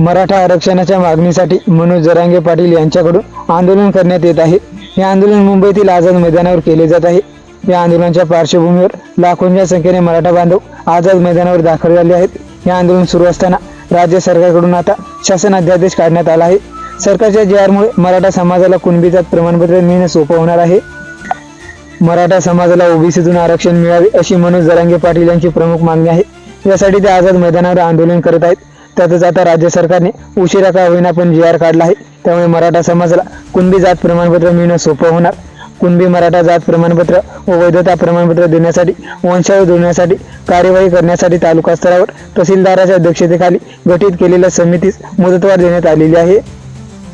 मराठा आरक्षणाच्या मागणीसाठी मनोज जरांगे पाटील यांच्याकडून आंदोलन करण्यात येत आहे. हे आंदोलन मुंबईतील आझाद मैदानावर केले जात आहे. या आंदोलनाच्या पार्श्वभूमीवर लाखोंच्या संख्येने मराठा बांधव आझाद मैदानावर दाखल झाले आहेत. हे आंदोलन सुरू असताना राज्य सरकारकडून आता शासन अध्यादेश काढण्यात आला आहे. सरकारच्या जीआरमुळे मराठा समाजाला कुणबी जात प्रमाणपत्र मिळणे सोपं होणार आहे. मराठा समाजाला ओबीसीतून आरक्षण मिळावे अशी मनोज जरांगे पाटील यांची प्रमुख मागणी आहे. यासाठी ते आझाद मैदानावर आंदोलन करत आहेत. त्यातच आता राज्य सरकारने उशिरा का होईना पण जी आर काढला आहे. त्यामुळे मराठा समाजाला कुणबी जात प्रमाणपत्र मिळणं सोपं होणार. कुणबी मराठा जात प्रमाणपत्र व वैधता प्रमाणपत्र देण्यासाठी वंशावर जोडण्यासाठी कार्यवाही करण्यासाठी तालुका स्तरावर तहसीलदाराच्या अध्यक्षतेखाली गठीत केलेल्या समितीस मुदतवाढ देण्यात आलेली आहे.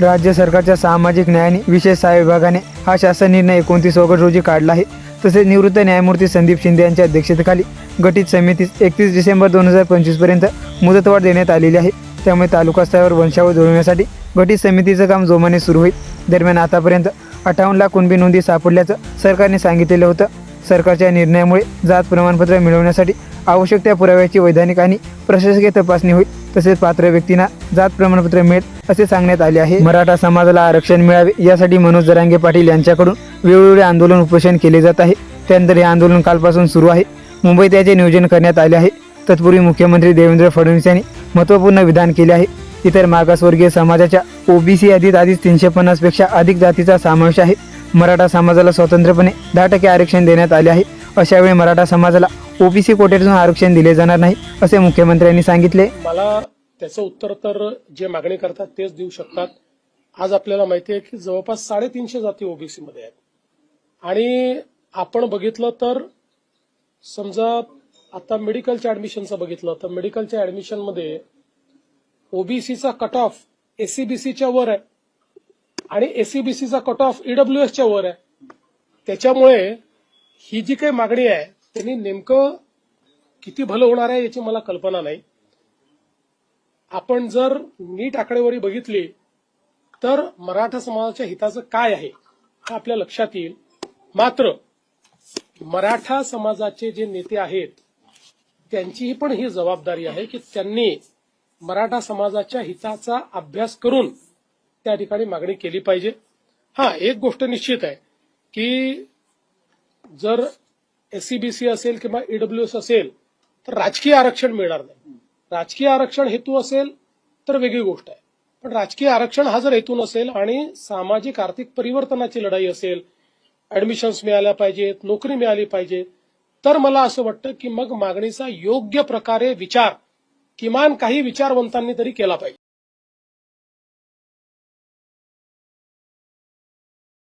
राज्य सरकारच्या सामाजिक न्याय आणि विशेष सहाय्य विभागाने हा शासन निर्णय एकोणतीस ऑगस्ट रोजी काढला आहे. तसेच निवृत्त न्यायमूर्ती संदीप शिंदे यांच्या अध्यक्षतेखाली गठीत समितीस एकतीस डिसेंबर दोन हजार पंचवीसपर्यंत मुदतवाढ देण्यात आलेली आहे. त्यामुळे तालुका स्तरावर वंशावळ जुळवण्यासाठी गठीत समितीचं काम जोमाने सुरू होईल. दरम्यान आतापर्यंत अठ्ठावन्न लाख कुणबी नोंदी सापडल्याचं सरकारने सांगितलेलं होतं. सरकारच्या निर्णयामुळे जात प्रमाणपत्र मिळवण्यासाठी आवश्यक त्या पुराव्याची वैधानिक आणि प्रशासकीय तपासणी होईल तसेच पात्र व्यक्तींना जात प्रमाणपत्र मिळेल असे सांगण्यात आले आहे. मराठा समाजाला आरक्षण मिळावे यासाठी मनोज जरांगे पाटील यांच्याकडून वेळोवेळी आंदोलन उपोषण केले जात आहे. त्यानंतर हे आंदोलन कालपासून सुरू आहे. मुंबईत याचे नियोजन करण्यात आले आहे. तत्पूर्वी मुख्यमंत्री देवेंद्र फडणवीस यांनी महत्त्वपूर्ण विधान केले आहे. इतर मागासवर्गीय समाजाच्या ओबीसी यादीत आधीच तीनशे पन्नासपेक्षा अधिक जातीचा समावेश आहे. मराठा समाजाला स्वतंत्रपणे दहा टक्के आरक्षण देण्यात आले आहे. अशावेळी मराठा समाजाला ओबीसी कोटेतून आरक्षण दिले जाणार नाही असे मुख्यमंत्र्यांनी सांगितले. मला त्याचं उत्तर तर जे मागणी करतात तेच देऊ शकतात. आज आपल्याला माहिती आहे की जवळपास साडेतीनशे जाती ओबीसी मध्ये आहेत. आणि आपण बघितलं तर समजा आता मेडिकलच्या ऍडमिशनचं बघितलं तर मेडिकलच्या ऍडमिशनमध्ये ओबीसीचा कट ऑफ एससीबीसीच्या वर आहे. आणि एससीबीसीचा कट ऑफ ईडब्ल्यूएसच्या वर आहे. त्याच्यामुळे ही जी काही मागणी आहे त्यांनी नेमकं किती भलं होणार आहे याची मला कल्पना नाही. आपण जर नीट आकडेवारी बघितली तर मराठा समाजाच्या हिताचं काय आहे हे आपल्या लक्षात येईल. मात्र मराठा समाजाचे जे नेते आहेत त्यांचीही पण ही जबाबदारी आहे की त्यांनी मराठा समाजाच्या हिताचा अभ्यास करून त्या ठिकाणी मागणी केली पाहिजे. हा एक गोष्ट निश्चित आहे की जर एससीबीसी असेल किंवा ईडब्ल्यूएस असेल तर राजकीय आरक्षण मिळणार नाही. राजकीय आरक्षण हेतू असेल तर वेगळी गोष्ट आहे. पण राजकीय आरक्षण हा जर हेतू नसेल आणि सामाजिक आर्थिक परिवर्तनाची लढाई असेल ऍडमिशन्स मिळाल्या पाहिजेत नोकरी मिळाली पाहिजे तर मला असं वाटतं की मग मागणीचा योग्य प्रकारे विचार किमान काही विचारवंतांनी तरी केला पाहिजे.